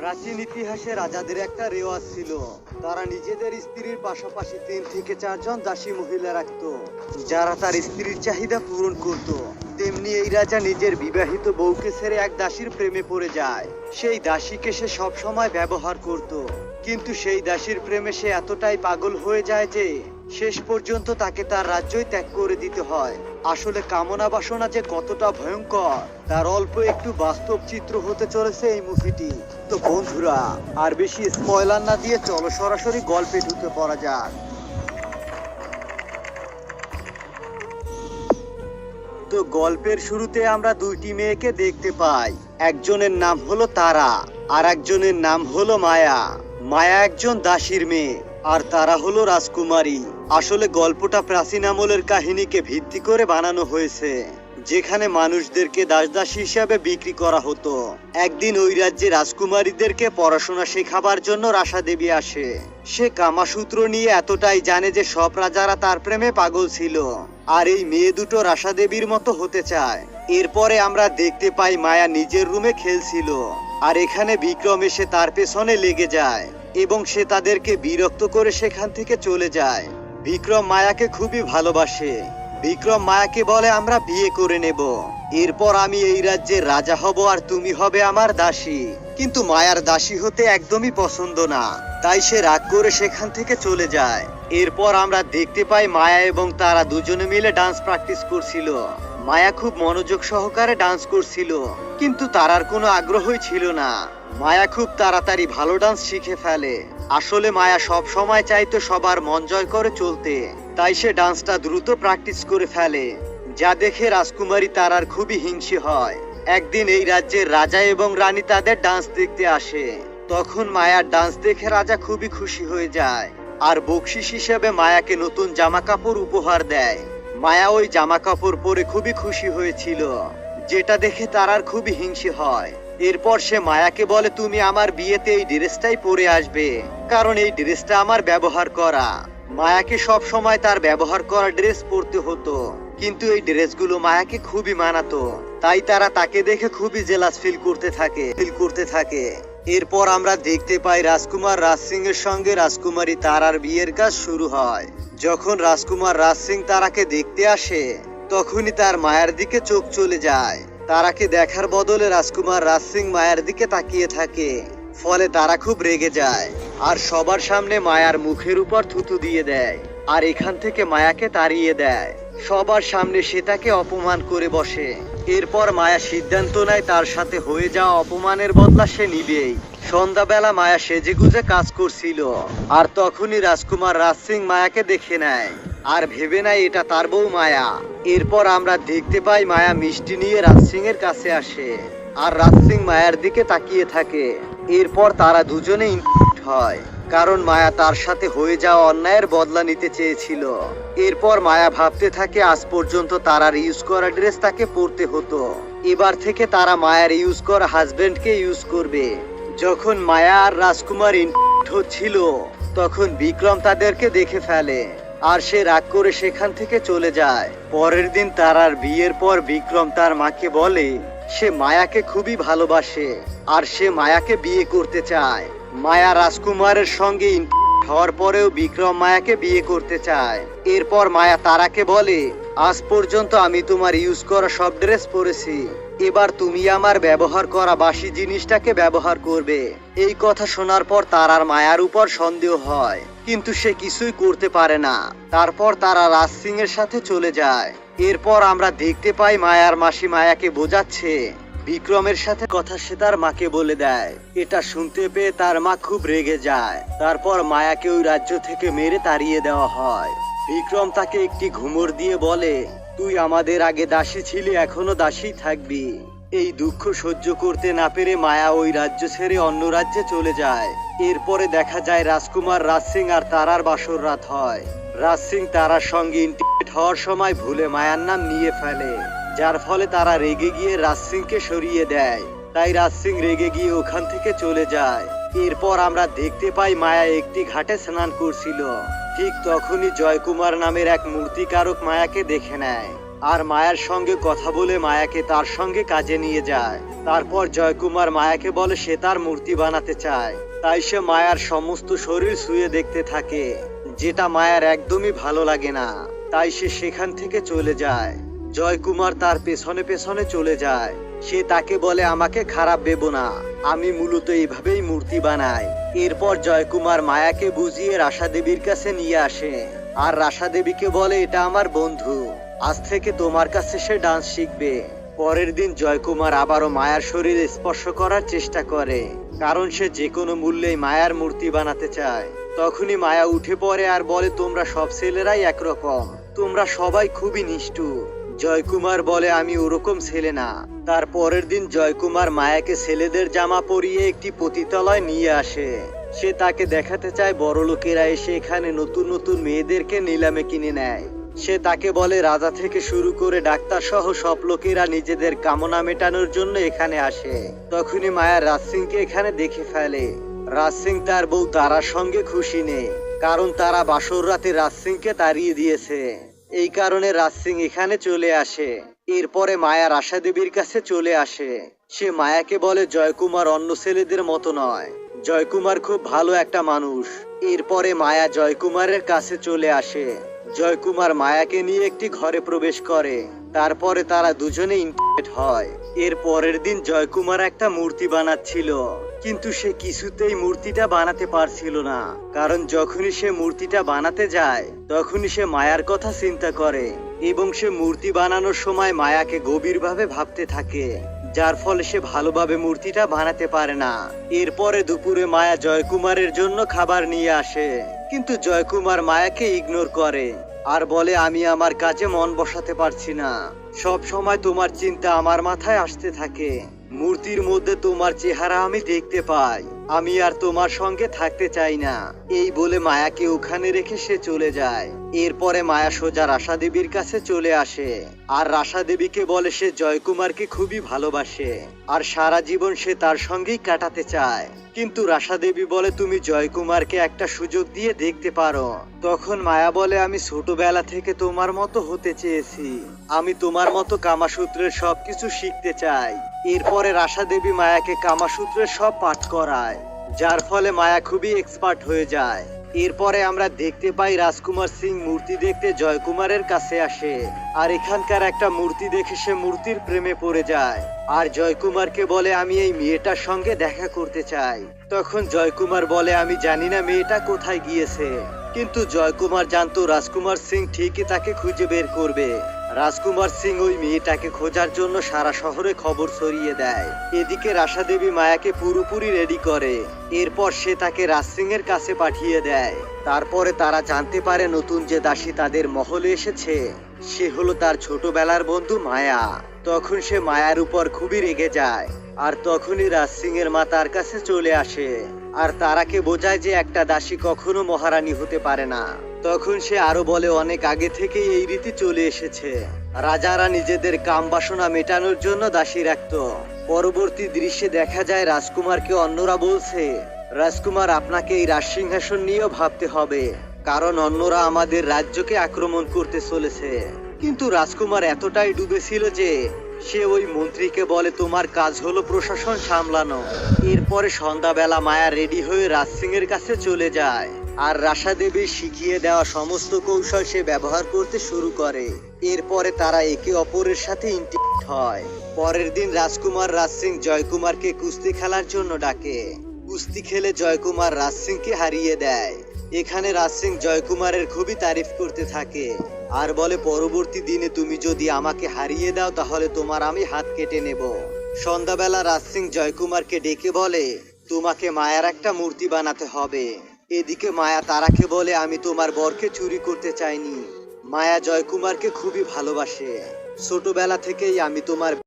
প্রাচীন ইতিহাসে রাজাদের একটা রেওয়াজ ছিল। তারা নিজেদের স্ত্রীর পাশাপাশি তিন থেকে চারজন দাসী মহিলা রাখত। যারা তার স্ত্রীর চাহিদা পূরণ করত, তেমনি এই রাজা নিজের বিবাহিত বউকে ছেড়ে এক দাসীর প্রেমে পড়ে যায়। সেই দাসীকে সে সব সময় ব্যবহার করত, কিন্তু সেই দাসীর প্রেমে সে এতটাই পাগল হয়ে যায় যে, শেষ পর্যন্ত তাকে তার রাজ্যই ত্যাগ করে দিতে হয়। আসলে কামনা বাসনা যে কতটা ভয়ঙ্কর, তার অল্প একটু বাস্তব চিত্র হতে চলেছে এই মুভিটি। তো বন্ধুরা, আর বেশি স্পয়লার না দিয়ে চলো সরাসরি গল্পে ঢুকে পড়া যাক। তো গল্পের শুরুতে আমরা দুইটি মেয়েকে দেখতে পাই। একজনের নাম হলো তারা, আর একজনের নাম হলো মায়া। মায়া একজন দাসীর মেয়ে। আর তারা হলো রাজকুমারী। আসলে গল্পটা প্রাচীন আমলের কাহিনীকে ভিত্তি করে বানানো হয়েছে, যেখানে মানুষদেরকে দাস দাসী হিসাবে বিক্রি করা হতো। একদিন ওই রাজ্যে রাজকুমারীদেরকে পড়াশোনা শেখাবার জন্য রাসা দেবী আসে। সে কামাসূত্র নিয়ে এতটাই জানে যে সব রাজারা তার প্রেমে পাগল ছিল। আর এই মেয়ে দুটো রাসা দেবীর মতো হতে চায়। এরপরে আমরা দেখতে পাই মায়া নিজের রুমে খেলছিল। আর এখানে বিক্রম এসে তার পেছনে লেগে যায়। এবং সে তাদেরকে বিরক্ত করে সেখান থেকে চলে যায়। বিক্রম মায়াকে খুবই ভালোবাসে। বিক্রম মায়াকে বলে, আমরা বিয়ে করে নেব। এরপর আমি এই রাজ্যের রাজা হব আর তুমি হবে আমার দাসী। কিন্তু মায়ার দাসী হতে একদমই পছন্দ না। তাই সে রাগ করে সেখান থেকে চলে যায়। এরপর আমরা দেখতে পাই মায়া এবং তারা দুজনে মিলে ডান্স প্র্যাকটিস করছিল। মায়া খুব মনোযোগ সহকারে ডান্স করছিল, কিন্তু তারার কোনো আগ্রহই ছিল না। মায়া খুব তাড়াতাড়ি ভালো ডান্স শিখে ফেলে। আসলে মায়া সব সময় চাইতো সবার মন জয় করে চলতে, তাই সে ডান্সটা দ্রুত প্র্যাকটিস করে ফেলে, যা দেখে রাজকুমারী তারার খুবই হিংসে হয়। একদিন এই রাজ্যের রাজা এবং রানী তাদের ডান্স দেখতে আসে। তখন মায়ার ডান্স দেখে রাজা খুবই খুশি হয়ে যায়, আর বকশিস হিসেবে মায়াকে নতুন জামা কাপড় উপহার দেয়। মায়া ওই জামা কাপড় পরে খুবই খুশি হয়েছিল। যেটা দেখে তারার খুবই হিংসে হয়। এরপর সে মায়াকে বলে, তুমি আমার বিয়েতে এই ড্রেসটাই পরে আসবে, কারণ এই ড্রেসটা আমার ব্যবহার করা। মায়াকে সব সময় তার ব্যবহার করা ড্রেস পরতে হতো, কিন্তু এই ড্রেসগুলো মায়াকে খুবই মানাতো। তাই তারা তাকে দেখে খুবই জেলাস ফিল করতে থাকে, ফিল করতে থাকে। এরপর আমরা দেখতে পাই রাজকুমার রাজ সিং এর সঙ্গে রাজকুমারী তারার বিয়ের কাজ শুরু হয়। যখন রাজকুমার রাজ সিং তারাকে দেখতে আসে, তখনই তার মায়ের দিকে চোখ চলে যায়। তারাকে দেখার বদলে রাজকুমার রাজ সিং মায়ের দিকে তাকিয়ে থাকে, ফলে তারা খুব রেগে যায় আর সবার সামনে মায়ার মুখের উপর থুতু দিয়ে দেয় আর এখান থেকে মায়াকে তাড়িয়ে দেয়। সবার সামনে সে তাকে অপমান করে বসে। এরপর মায়া সিদ্ধান্ত নেয় তার সাথে হয়ে যাওয়া অপমানের বদলা সে নিবেই। সন্ধ্যাবেলা মায়া সেজে গুজে কাজ করছিল, আর তখনই রাজকুমার রাজ সিং মায়াকে দেখে নেয়। আর ভেবে নেয় এটা তার বউ মায়া। এরপর আমরা দেখতে পাই মায়া মিষ্টি নিয়ে রাজ সিং এর কাছে আসে, আর রাজ সিং মায়ার দিকে তাকিয়ে থাকে। এরপর তারা দুজনে হয়। কারণ মায়া তার সাথে হয়ে যাওয়া অন্যায়ের বদলা নিতে চেয়েছিল। এরপর মায়া ভাবতে থাকে, আজ পর্যন্ত তারার ইউজ করা ড্রেস তাকে পরতে হতো। এবার থেকে তারা মায়ার ইউজ করা হাজবেন্ডকে ইউজ করবে। যখন মায়া আর রাজকুমার হচ্ছিল, তখন বিক্রম তাদেরকে দেখে ফেলে, আর সে রাগ করে সেখান থেকে চলে যায়। পরের দিন তারার বিয়ের পর বিক্রম তার মাকে বলে, সে মায়াকে খুবই ভালোবাসে, আর সে মায়াকে বিয়ে করতে চায়। মায়া রাজকুমারের সঙ্গে হওয়ার পরেও বিক্রম মায়াকে বিয়ে করতে চায়। এরপর মায়া তারাকে বলে, আজ পর্যন্ত আমি তোমার ইউজ করা সব ড্রেস পরেছি। এবার তুমি আমার ব্যবহার করা বাসি জিনিসটাকে ব্যবহার করবে। এই কথা শোনার পর তারার মায়ার উপর সন্দেহ হয়, কিন্তু সে কিছুই করতে পারে না। তারপর তারা রাজ সিং এর সাথে চলে যায়। এরপর আমরা দেখতে পাই মায়ার মাসি মায়াকে বোঝাচ্ছে বিক্রমের সাথে কথা সে তার মাকে বলে দেয়। এটা শুনতে পেয়ে তার মা খুব রেগে যায়। তারপর মায়াকে ওই রাজ্য থেকে মেরে তাড়িয়ে দেওয়া হয়। বিক্রম তাকে একটি ঘুমর দিয়ে বলে, তুই আমাদের আগে দাসী ছিলি, এখনও দাসী থাকবি। এই দুঃখ সহ্য করতে না পেরে মায়া ওই রাজ্য ছেড়ে অন্য রাজ্যে চলে যায়। এরপরে দেখা যায় রাজকুমার রাজ সিং আর তারার বাসর রাত হয়। রাজ সিং তারার সঙ্গে ইন্টিগ্রেট হওয়ার সময় ভুলে মায়ার নাম নিয়ে ফেলে। যার ফলে তারা রেগে গিয়ে রাজ সিংকে সরিয়ে দেয়। তাই রাজ সিং রেগে গিয়ে ওখান থেকে চলে যায়। এরপর আমরা দেখতে পাই মায়া একটি ঘাটে স্নান করছিল। ঠিক তখনই জয়কুমার নামের এক মূর্তিকারক মায়াকে দেখে নেয়। আর মায়ার সঙ্গে কথা বলে মায়াকে তার সঙ্গে কাজে নিয়ে যায়। তারপর জয়কুমার মায়াকে বলে সে তার মূর্তি বানাতে চায়। তাই সে মায়ার সমস্ত শরীর শুয়ে দেখতে থাকে, যেটা মায়ার একদমই ভালো লাগে না। তাই সে সেখান থেকে চলে যায়। জয়কুমার তার পেছনে পেছনে চলে যায়। সে তাকে বলে, আমাকে খারাপ ভেবো না। আমি মূলত এইভাবেই মূর্তি বানাই। এরপর জয়কুমার মায়াকে বুঝিয়ে রাশা দেবীর কাছে নিয়ে আসে। আর রাশা দেবীকে বলে, এটা আমার বন্ধু। আজ থেকে তোমার কাছে সে ডান্স শিখবে। পরের দিন জয়কুমার আবারও মায়ার শরীরে স্পর্শ করার চেষ্টা করে। কারণ সে যে কোনো মূল্যেই মায়ার মূর্তি বানাতে চায়। তখনই মায়া উঠে পড়ে আর বলে, তোমরা সব ছেলেরাই একরকম। তোমরা সবাই খুবই নিষ্ঠুর। জয়কুমার বলে, আমি ওরকম ছেলে না। তার পরের দিন জয়কুমার মায়াকে ছেলেদের জামা পরিয়ে একটি পতিতালয় নিয়ে আসে। সে তাকে দেখাতে চায় বড় লোকেরা এসে এখানে নতুন নতুন মেয়েদেরকে নিলামে কিনে নেয়। সে তাকে বলে, রাজা থেকে শুরু করে ডাক্তার সহ সব লোকেরা নিজেদের কামনা মেটানোর জন্য এখানে আসে। তখনই মায়া রাজ সিংকে এখানে দেখে ফেলে। রাজ সিং তার বউ তারার সঙ্গে খুশি নেই, কারণ তারা বাসর রাতে রাজ সিংকে তাড়িয়ে দিয়েছে। এই কারণে রাজ সিং এখানে চলে আসে। এরপরে মায়া রাশা দেবীর কাছে চলে আসে। সে মায়াকে বলে জয়কুমার অন্য ছেলেদের মতো নয়। জয়কুমার খুব ভালো একটা মানুষ। এরপরে মায়া জয়কুমারের কাছে চলে আসে। জয়কুমার মায়াকে নিয়ে একটি ঘরে প্রবেশ করে। তারপরে তারা দুজনে ইন্টারনেট হয়। এর পরের দিন জয়কুমার একটা মূর্তি বানাচ্ছিল। কিন্তু সে কিছুতেই মূর্তিটা বানাতে পারছিল না। কারণ যখনই সে মূর্তিটা বানাতে যায়, তখনই সে মায়ার কথা চিন্তা করে এবং সে মূর্তি বানানোর সময় মায়াকে গভীরভাবে ভাবতে থাকে, যার ফলে সে ভালোভাবে মূর্তিটা বানাতে পারে না। এরপরে দুপুরে মায়া জয়কুমারের জন্য খাবার নিয়ে আসে। কিন্তু জয়কুমার মায়াকে ইগনোর করে। আর বলে, আমি আমার কাজে মন বসাতে পারছি না। সব সময় তোমার চিন্তা আমার মাথায় আসতে থাকে। মূর্তির মধ্যে তোমার চেহারা আমি দেখতে পাই। আমি আর তোমার সঙ্গে থাকতে চাই না। এই বলে মায়াকে ওখানে রেখে সে চলে যায়। এরপরে মায়া সোজা রাশা দেবীর কাছে চলে আসে। আর রাশা দেবীকে বলে সে জয়কুমারকে খুবই ভালোবাসে। আর সারা জীবন সে তার সঙ্গেই কাটাতে চায়। কিন্তু রাশা দেবী বলে, তুমি জয়কুমারকে একটা সুযোগ দিয়ে দেখতে পারো। তখন মায়া বলে, আমি ছোটবেলা থেকে তোমার মতো হতে চেয়েছি। আমি তোমার মতো কামাসূত্রের সবকিছু শিখতে চাই। এরপরে রাশা দেবী মায়াকে কামাসূত্রের সব পাঠ করায়, যার ফলে মায়া খুবই এক্সপার্ট হয়ে যায়। এরপরে আমরা দেখতে পাই রাজকুমার সিং মূর্তি দেখতে জয়কুমারের কাছে আসে, আর এখানকার একটা মূর্তি দেখে সে মূর্তির প্রেমে পড়ে যায়। আর জয়কুমারকে বলে, আমি এই মেয়েটার সঙ্গে দেখা করতে চাই। তখন জয়কুমার বলে, আমি জানি না মেয়েটা কোথায় গিয়েছে। কিন্তু জয়কুমার জানতো রাজকুমার সিং ঠিকই তাকে খুঁজে বের করবে। রাজকুমার সিং ওই মেয়েটাকে খোঁজার জন্য সারা শহরে খবর ছড়িয়ে দেয়। এদিকে রাশাদেবী মায়াকে পুরোপুরি রেডি করে। এরপর সে তাকে রাজ সিং এর কাছে পাঠিয়ে দেয়। তারপরে তারা জানতে পারে নতুন যে দাসী তাদের মহলে এসেছে। সে হলো তার ছোটবেলার বন্ধু মায়া। তখন সে মায়ার উপর খুবই রেগে যায়। আর তখনই রাজ সিং এর মা তার কাছে চলে আসে। আর তারাকে বোঝায় যে একটা দাসী কখনো মহারানী হতে পারে না। তখন সে আরও বলে, অনেক আগে থেকেই এই রীতি চলে এসেছে। রাজারা নিজেদের কাম বাসনা মেটানোর জন্য দাসী রাখত। পরবর্তী দৃশ্যে দেখা যায় রাজকুমারকে অন্যরা বলছে, রাজকুমার, আপনাকে এই রাজসিংহাসন নিয়েও ভাবতে হবে। কারণ অন্যরা আমাদের রাজ্যকে আক্রমণ করতে চলেছে। কিন্তু রাজকুমার এতটাই ডুবেছিল যে সে ওই মন্ত্রীকে বলে, তোমার কাজ হলো প্রশাসন সামলানো। এরপরে সন্ধ্যাবেলা মায়া রেডি হয়ে রাজ সিং এর কাছে চলে যায়। আর রাশা দেবী শিখিয়ে দেওয়া সমস্ত কৌশল সে ব্যবহার করতে শুরু করে। এরপরে তারা একে অপরের সাথে ইন্টিগ্রেট হয়। পরের দিন রাজকুমার রাজ সিং জয়কুমারকে কুস্তি খেলার জন্য ডাকে। কুস্তি খেলে জয়কুমার রাজ সিংকে হারিয়ে দেয়। এখানে রাজ সিং জয়কুমারের খুবই তারিফ করতে থাকে। আর বলে, পরবর্তী দিনে তুমি যদি আমাকে হারিয়ে দাও, তাহলে তোমার আমি হাত কেটে নেব। সন্ধ্যাবেলা রাজ সিং জয়কুমারকে ডেকে বলে, তোমাকে মায়ার একটা মূর্তি বানাতে হবে। এদিকে মায়া তারাকে বলে, আমি তোমার বরকে চুরি করতে চাইনি। মায়া জয়কুমারকে খুবই ভালোবাসে। ছোটবেলা থেকেই আমি তোমার